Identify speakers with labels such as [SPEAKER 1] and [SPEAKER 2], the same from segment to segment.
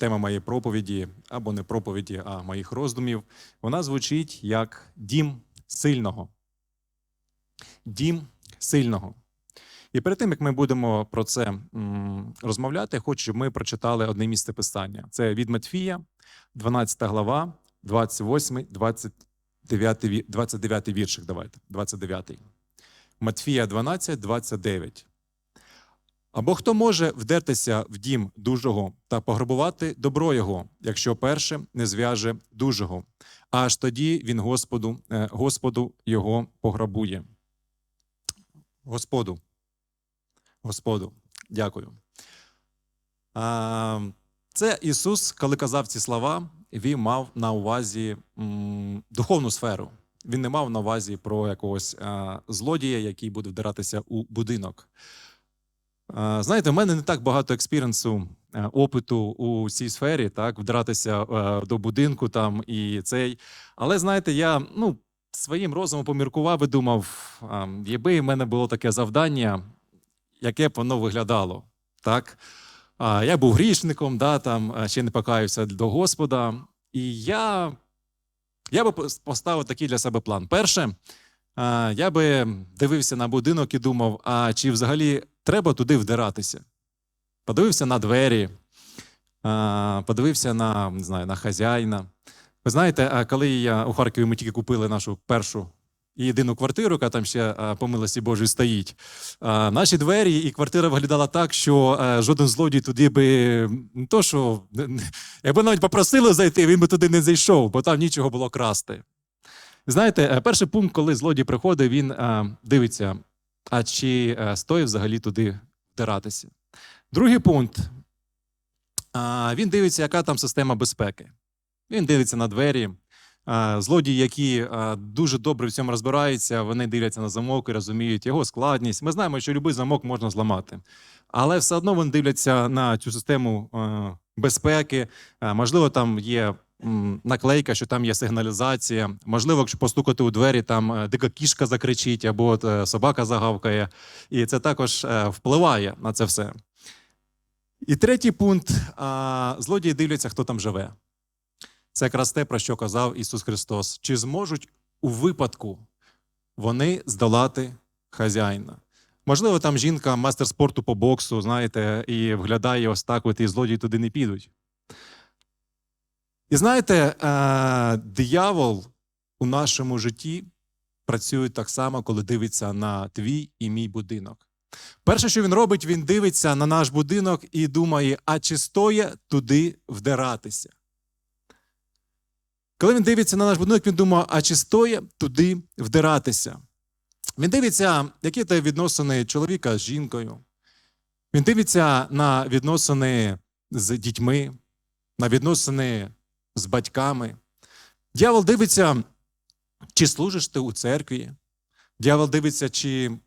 [SPEAKER 1] тема моєї проповіді, або не проповіді, а моїх роздумів, вона звучить як дім сильного. Дім сильного. І перед тим, як ми будемо про це розмовляти, хочу, щоб ми прочитали одне місце писання. Це від Матфія, 12 глава, 28, 29, ві- 29 віршик. Давайте, 29. Матфія 12, 29. Або хто може вдертися в дім дужого та пограбувати добро його, якщо перше не зв'яже дужого, аж тоді він Господу, е, Господу його пограбує. Господу. Господу. Дякую. Це Ісус, коли казав ці слова, він мав на увазі духовну сферу. Він не мав на увазі про якогось злодія, який буде вдиратися у будинок. А, Знаєте, в мене не так багато експіренсу, е, опиту у цій сфері, так, вдиратися е, до будинку там і цей. Але знаєте, я ну, своїм розумом поміркував і думав, якби в мене було таке завдання, яке б воно виглядало. Так? Я був грішником, да, там, е, ще не покаюся до Господа. І я, я би поставив такий для себе план. Перше, я би дивився на будинок і думав, а чи взагалі треба туди вдиратися? Подивився на двері, подивився на, не знаю, на хазяїна. Ви знаєте, коли я у Харкові ми тільки купили нашу першу і єдину квартиру, яка там ще по милості Божій стоїть. Наші двері і квартира виглядала так, що жоден злодій туди би не то, що якби навіть попросили зайти, він би туди не зайшов, бо там нічого було красти. Знаєте, перший пункт, коли злодій приходить, він дивиться, а чи е, стоїть взагалі туди втиратися. Другий пункт. Він дивиться, яка там система безпеки. Він дивиться на двері. Злодії, які дуже добре в цьому розбираються, вони дивляться на замок і розуміють його складність. Ми знаємо, що будь-який замок можна зламати. Але все одно вони дивляться на цю систему е, безпеки. Е, Можливо, там є наклейка, що там є сигналізація. Можливо, якщо постукати у двері, там е, дика кішка закричить або от, е, собака загавкає. І це також е, впливає на це все. І третій пункт: злодії дивляться, хто там живе. Це якраз те, про що казав Ісус Христос. Чи зможуть у випадку вони здолати хазяїна? Можливо, там жінка, мастер спорту по боксу, знаєте, і вглядає ось так, от, і злодії туди не підуть. І знаєте, е, диявол у нашому житті працює так само, коли дивиться на твій і мій будинок. Перше, що він робить, він дивиться на наш будинок і думає, а чи стоє туди вдиратися? Коли він дивиться на наш будинок, він думає, а чи стоє туди вдиратися? Він дивиться, які це відносини чоловіка з жінкою. Він дивиться на відносини з дітьми, на відносини з батьками. Дьявол дивиться, чи служиш ти у церкві. Дьявол дивиться, чи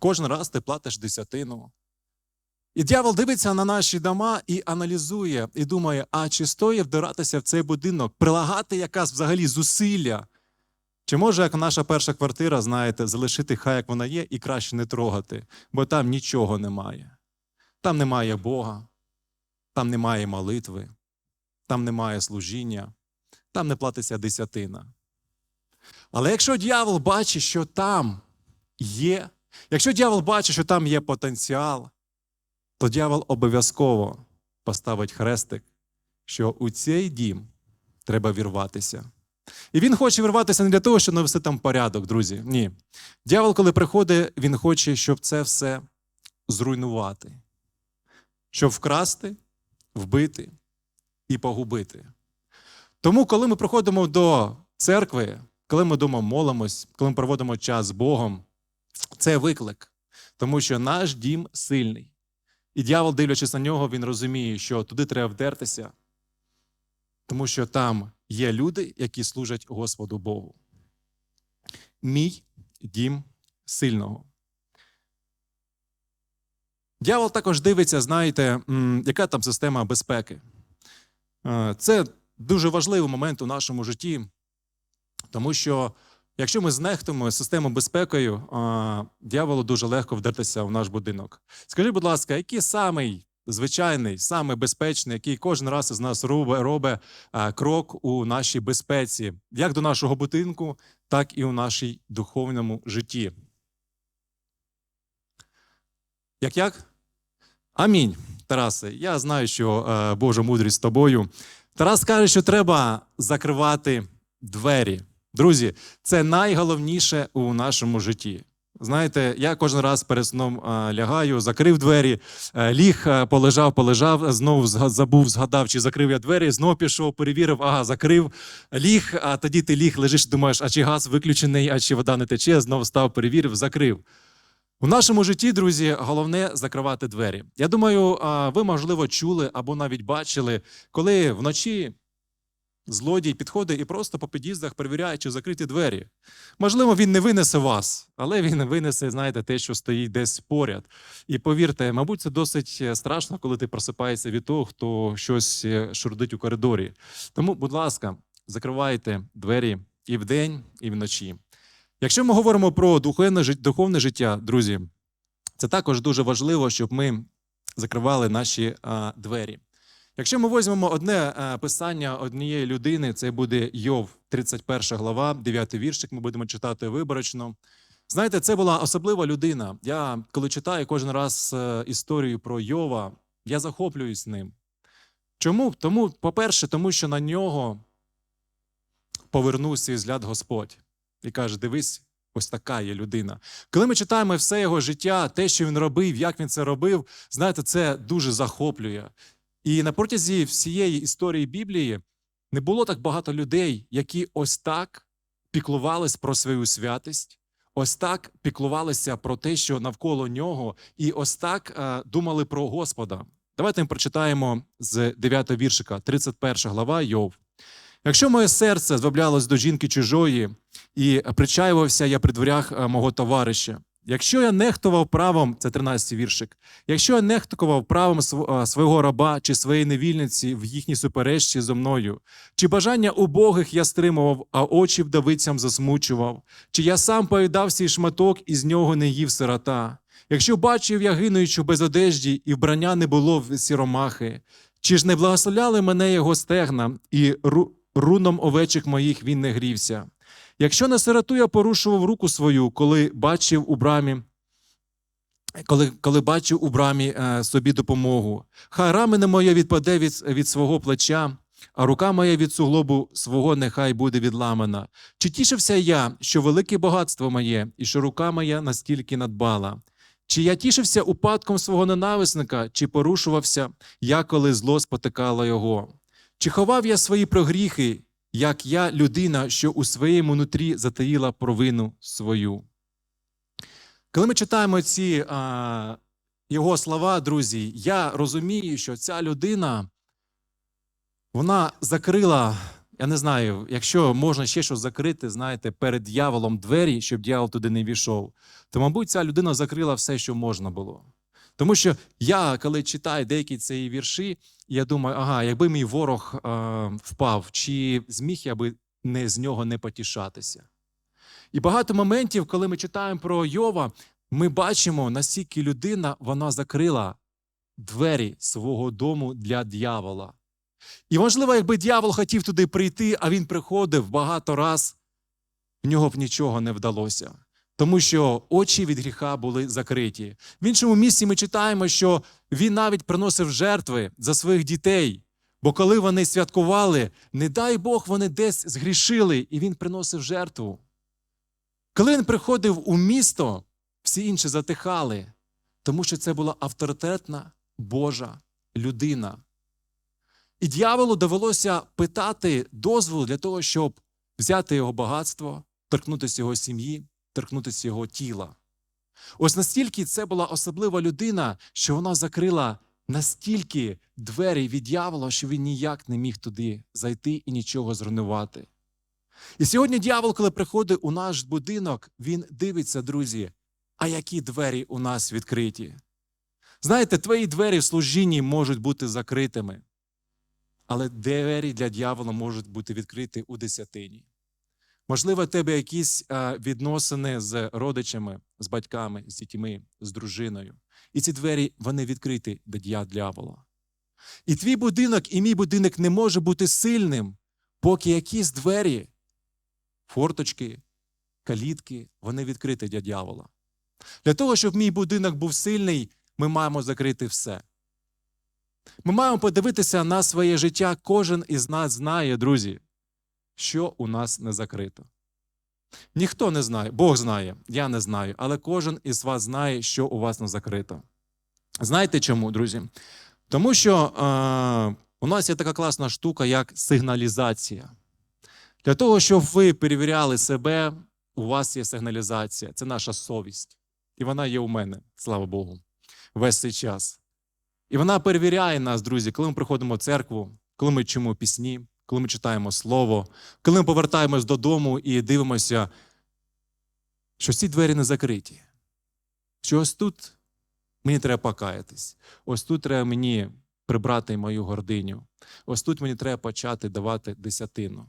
[SPEAKER 1] кожен раз ти платиш десятину. І дьявол дивиться на наші дома і аналізує, і думає, а чи стоїть вдиратися в цей будинок, прилагати якась взагалі зусилля. Чи може, як наша перша квартира, знаєте, залишити хай як вона є, і краще не трогати, бо там нічого немає. Там немає Бога, там немає молитви, там немає служіння, там не платиться десятина. Але якщо дьявол бачить, що там є, якщо дьявол бачить, що там є потенціал, то дьявол обов'язково поставить хрестик, що у цей дім треба вірватися. І він хоче вирватися не для того, щоб навести там порядок, друзі. Ні. Дьявол, коли приходить, він хоче, щоб це все зруйнувати, щоб вкрасти, вбити і погубити. Тому, коли ми приходимо до церкви, коли ми дома молимось, коли ми проводимо час з Богом, це виклик, тому що наш дім сильний. І дьявол, дивлячись на нього, він розуміє, що туди треба вдертися, тому що там є люди, які служать Господу Богу. Мій дім сильного. Дьявол також дивиться, знаєте, яка там система безпеки. Е, Це дуже важливий момент у нашому житті, тому що якщо ми знехтуємо систему безпекою, е, дьяволу дуже легко вдертися в наш будинок. Скажіть, будь ласка, який самий звичайний, самий безпечний, який кожен раз із нас робить е, крок у нашій безпеці, як до нашого будинку, так і у нашій духовному житті. Як як? Амінь, Тарасе. Я знаю, що е, Божа мудрість з тобою. Тарас каже, що треба закривати двері. Друзі, це найголовніше у нашому житті. Знаєте, я кожен раз перед сном е, лягаю, закрив двері, е, ліг, е, полежав, полежав, знову забув, згадав, чи закрив я двері, знову пішов, перевірив, ага, закрив, ліг, а тоді ти ліг, лежиш, думаєш, а чи газ виключений, а чи вода не тече, знову став, перевірив, закрив. У нашому житті, друзі, головне закривати двері. Я думаю, ви, можливо, чули або навіть бачили, коли вночі злодій підходить і просто по під'їздах перевіряє, чи закриті двері. Можливо, він не винесе вас, але він винесе, знаєте, те, що стоїть десь поряд. І повірте, мабуть, це досить е, страшно, коли ти просипаєшся від того, хто щось е, шурдить у коридорі. Тому, будь ласка, закривайте двері і вдень, і вночі. Якщо ми говоримо про духовне, життя, друзі, це також дуже важливо, щоб ми закривали наші двері. Якщо ми візьмемо одне писання однієї людини, це буде Йов, 31 глава, 9 віршик, ми будемо читати виборочно. Знаєте, це була особлива людина. Я коли читаю кожен раз е, історію про Йова, я захоплююсь ним. Чому? Тому, по-перше, тому що на нього повернув свій взгляд Господь і каже: дивись, ось така є людина. Коли ми читаємо все його життя, те, що він робив, як він це робив, знаєте, це дуже захоплює. І на протязі всієї історії Біблії не було так багато людей, які ось так піклувались про свою святість, ось так піклувалися про те, що навколо нього, і ось так е, думали про Господа. Давайте ми прочитаємо з 9 віршика, 31 глава Йов. Якщо моє серце зваблялось до жінки чужої, і причаювався я при дверях е, мого товариша. Якщо я нехтував правом, це 13 віршик, якщо я нехтував правом е, свого раба чи своєї невільниці в їхній суперечці зо мною, чи бажання убогих я стримував, а очі вдовицям засмучував, чи я сам поїдав свій шматок і з нього не їв сирота, якщо бачив я гинуючу без одежді, і вбрання не було в сіромахи, чи ж не благословляли мене його стегна, і ру- руном овечок моїх він не грівся. Якщо на сироту я порушував руку свою, коли бачив у брамі, коли, коли бачив у брамі е, собі допомогу, хай рамена моє відпаде від, від свого плеча, а рука моя від суглобу свого нехай буде відламана. Чи тішився я, що велике багатство моє, і що рука моя настільки надбала? Чи я тішився упадком свого ненависника, чи порушувався я, коли зло спотикало його? Чи ховав я свої прогріхи, як я людина, що у своєму нутрі затаїла провину свою? Коли ми читаємо ці а, його слова, друзі, я розумію, що ця людина вона закрила, я не знаю, якщо можна ще щось закрити, знаєте, перед дьяволом двері, щоб дьявол туди не війшов, то, мабуть, ця людина закрила все, що можна було. Тому що я, коли читаю деякі ці вірші, я думаю, ага, якби мій ворог е, впав, чи зміг я би не з нього не потішатися. І багато моментів, коли ми читаємо про Йова, ми бачимо, наскільки людина вона закрила двері свого дому для дьявола. І можливо, якби дьявол хотів туди прийти, а він приходив багато раз, в нього б нічого не вдалося. Тому що очі від гріха були закриті. В іншому місці ми читаємо, що він навіть приносив жертви за своїх дітей. Бо коли вони святкували, не дай Бог, вони десь згрішили, і він приносив жертву. Коли він приходив у місто, всі інші затихали, тому що це була авторитетна Божа людина. І дьяволу довелося питати дозволу для того, щоб взяти його багатство, торкнутися його сім'ї, торкнутися його тіла. Ось настільки це була особлива людина, що вона закрила настільки двері від дьявола, що він ніяк не міг туди зайти і нічого зруйнувати. І сьогодні дьявол, коли приходить у наш будинок, він дивиться, друзі, а які двері у нас відкриті. Знаєте, твої двері в служінні можуть бути закритими, але двері для дьявола можуть бути відкриті у десятині. Можливо, в тебе якісь е, відносини з родичами, з батьками, з дітьми, з дружиною. І ці двері вони відкриті дія дьявола. І твій будинок, і мій будинок не може бути сильним, поки якісь двері, форточки, калітки, вони відкриті для дьявола. Для того, щоб мій будинок був сильний, ми маємо закрити все. Ми маємо подивитися на своє життя. Кожен із нас знає, друзі, що у нас не закрито. Ніхто не знає, Бог знає, я не знаю, але кожен із вас знає, що у вас не закрито. Знаєте чому, друзі? Тому що е, у нас є така класна штука, як сигналізація. Для того, щоб ви перевіряли себе, у вас є сигналізація. Це наша совість. І вона є у мене, слава Богу, весь цей час. І вона перевіряє нас, друзі, коли ми приходимо в церкву, коли ми чуємо пісні, коли ми читаємо слово, коли ми повертаємось додому і дивимося, що ці двері не закриті. Що ось тут мені треба покаятись, ось тут треба мені прибрати мою гординю, ось тут мені треба почати давати десятину.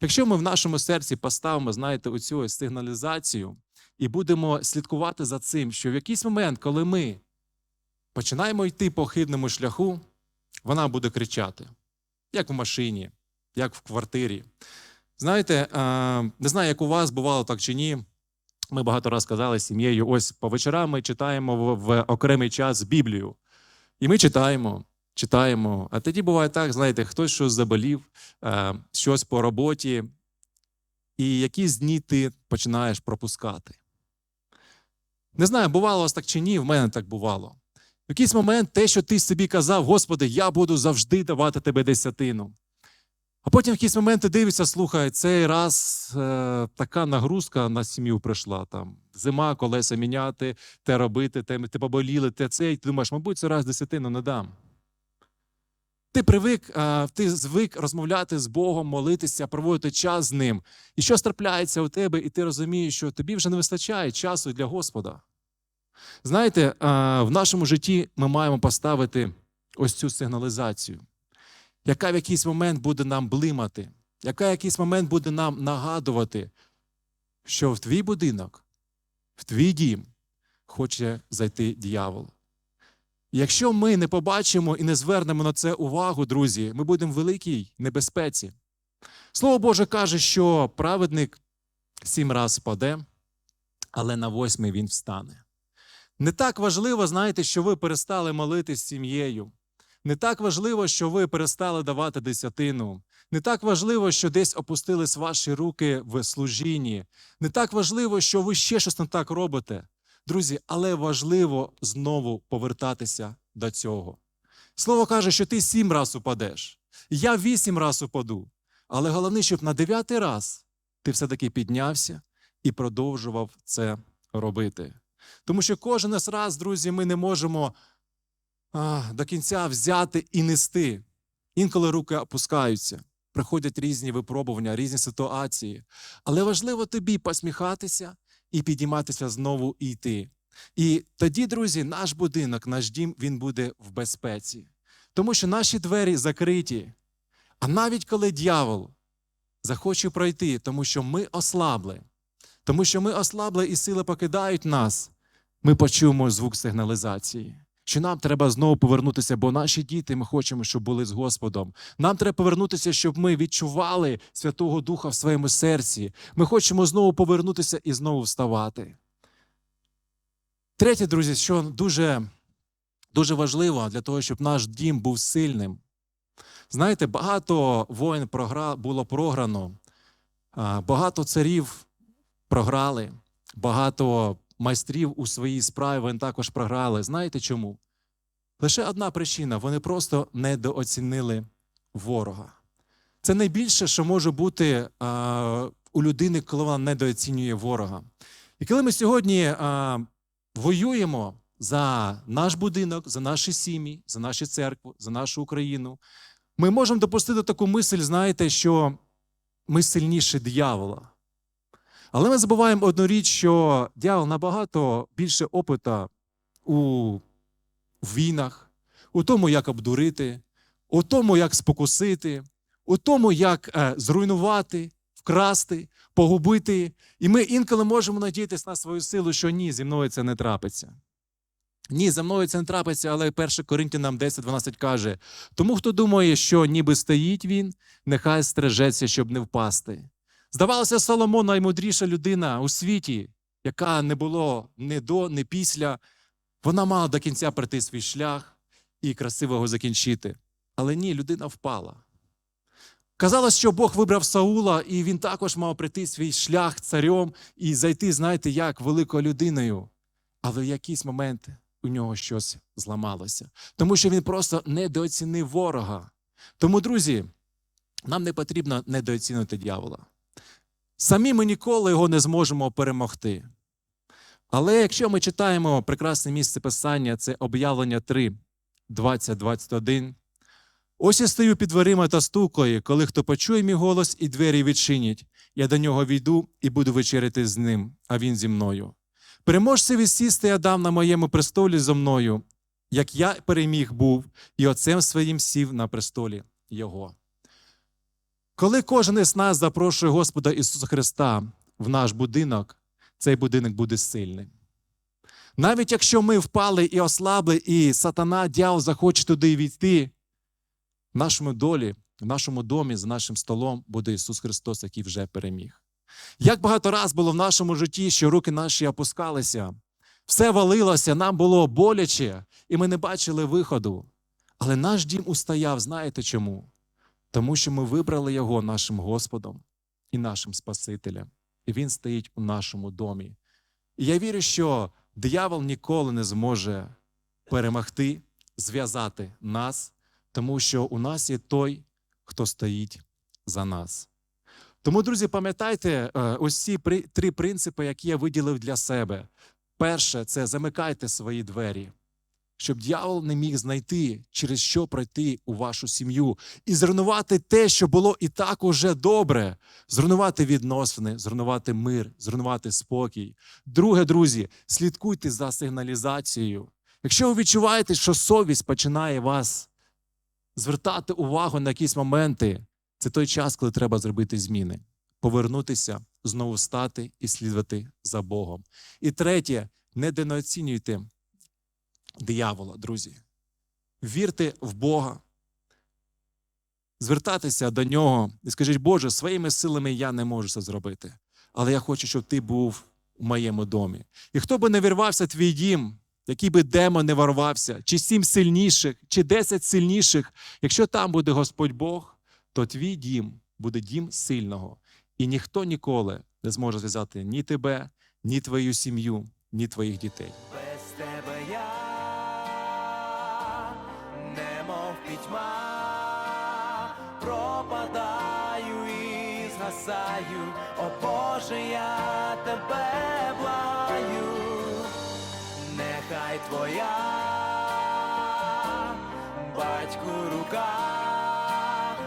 [SPEAKER 1] Якщо ми в нашому серці поставимо, знаєте, оцю сигналізацію і будемо слідкувати за цим, що в якийсь момент, коли ми починаємо йти по хибному шляху, вона буде кричати, як в машині, як в квартирі. Знаєте, е, не знаю, як у вас бувало так чи ні. Ми багато раз казали з сім'єю, ось по вечорам ми читаємо в, окремий час Біблію. І ми читаємо, читаємо. А тоді буває так, знаєте, хтось щось заболів, е, щось по роботі, і якісь дні ти починаєш пропускати. Не знаю, бувало вас так чи ні, в мене так бувало. В якийсь момент те, що ти собі казав, Господи, я буду завжди давати тебе десятину. А потім в якийсь момент ти дивишся, слухай, цей раз е, така нагрузка на сім'ю прийшла. Там зима, колеса міняти, те робити, те, те поболіли, те це. І ти думаєш, мабуть, це раз десятину не дам. Ти привик, е, ти звик розмовляти з Богом, молитися, проводити час з ним. І щось трапляється у тебе, і ти розумієш, що тобі вже не вистачає часу для Господа. Знаєте, е, в нашому житті ми маємо поставити ось цю сигналізацію, яка в якийсь момент буде нам блимати, яка в якийсь момент буде нам нагадувати, що в твій будинок, в твій дім хоче зайти дьявол. Якщо ми не побачимо і не звернемо на це увагу, друзі, ми будемо в великій небезпеці. Слово Боже каже, що праведник сім раз впаде, але на восьмий він встане. Не так важливо, знаєте, що ви перестали молитись сім'єю. Не так важливо, що ви перестали давати десятину. Не так важливо, що десь опустились ваші руки в служінні. Не так важливо, що ви ще щось не так робите. Друзі, але важливо знову повертатися до цього. Слово каже, що ти сім раз упадеш. Я вісім раз упаду. Але головне, щоб на дев'ятий раз ти все-таки піднявся і продовжував це робити. Тому що кожен раз, друзі, ми не можемо а, до кінця взяти і нести. Інколи руки опускаються, приходять різні випробування, різні ситуації. Але важливо тобі посміхатися і підійматися знову і йти. І тоді, друзі, наш будинок, наш дім, він буде в безпеці. Тому що наші двері закриті. А навіть коли дьявол захоче пройти, тому що ми ослабли, тому що ми ослабли і сили покидають нас, ми почуємо звук сигналізації. Що нам треба знову повернутися, бо наші діти ми хочемо, щоб були з Господом. Нам треба повернутися, щоб ми відчували Святого Духа в своєму серці. Ми хочемо знову повернутися і знову вставати. Третє, друзі, що дуже, дуже важливо для того, щоб наш дім був сильним. Знаєте, багато воїн програ... було програно, багато царів програли, багато майстрів у своїй справі вони також програли. Знаєте чому? Лише одна причина: вони просто недооцінили ворога. Це найбільше, що може бути а, у людини, коли вона недооцінює ворога. І коли ми сьогодні а, воюємо за наш будинок, за наші сім'ї, за нашу церкву, за нашу Україну, ми можемо допустити таку мисль, знаєте, що ми сильніші диявола. Але ми забуваємо одну річ, що дьявол набагато більше опита у війнах, у тому, як обдурити, у тому, як спокусити, у тому, як е, зруйнувати, вкрасти, погубити. І ми інколи можемо надіятися на свою силу, що ні, зі мною це не трапиться. Ні, за мною це не трапиться, але 1 Коринтянам 10.12 каже: тому, хто думає, що ніби стоїть він, нехай стережеться, щоб не впасти. Здавалося, Соломон наймудріша людина у світі, яка не було ні до, ні після. Вона мала до кінця пройти свій шлях і красиво його закінчити. Але ні, людина впала. Казалось, що Бог вибрав Саула, і він також мав прийти свій шлях царем і зайти, знаєте, як великою людиною. Але в якийсь момент у нього щось зламалося, тому що він просто недооцінив ворога. Тому, друзі, нам не потрібно недооцінити дьявола. Самі ми ніколи його не зможемо перемогти. Але якщо ми читаємо прекрасне місце писання, це об'явлення 3, 20, 21. Ось я стою під дверима та стукаю, коли хто почує мій голос і двері відчинять, я до нього війду і буду вечеряти з ним, а він зі мною. Переможцеві сісти я дам на моєму престолі зо мною, як я переміг був, і отцем своїм сів на престолі Його. Коли кожен із нас запрошує Господа Ісуса Христа в наш будинок, цей будинок буде сильним. Навіть якщо ми впали і ослабли, і сатана, дьявол захоче туди війти, в нашому долі, в нашому домі, за нашим столом буде Ісус Христос, який вже переміг. Як багато раз було в нашому житті, що руки наші опускалися, все валилося, нам було боляче, і ми не бачили виходу. Але наш дім устояв, знаєте чому? Тому що ми вибрали Його нашим Господом і нашим Спасителем, і Він стоїть у нашому домі. І я вірю, що диявол ніколи не зможе перемогти, зв'язати нас, тому що у нас є той, хто стоїть за нас. Тому, друзі, пам'ятайте е, ось ці три принципи, які я виділив для себе. Перше, це замикайте свої двері, щоб дьявол не міг знайти, через що пройти у вашу сім'ю, і зруйнувати те, що було і так уже добре, зруйнувати відносини, зруйнувати мир, зруйнувати спокій. Друге, друзі, слідкуйте за сигналізацією. Якщо ви відчуваєте, що совість починає вас звертати увагу на якісь моменти, це той час, коли треба зробити зміни, повернутися, знову встати і слідувати за Богом. І третє, не недооцінюйте диявола, друзі. Вірте в Бога, звертатися до нього і скажіть, Боже, своїми силами я не можу це зробити. Але я хочу, щоб ти був у моєму домі. І хто би не вірвався твій дім, який би демон не ворвався, чи сім сильніших, чи десять сильніших, якщо там буде Господь Бог, то твій дім буде дім сильного. І ніхто ніколи не зможе зв'язати ні тебе, ні твою сім'ю, ні твоїх дітей.
[SPEAKER 2] Пітьма, пропадаю і згасаю, о Боже, я тебе благаю, нехай твоя батьку рука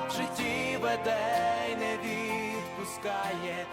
[SPEAKER 2] в житті веде й не відпускає,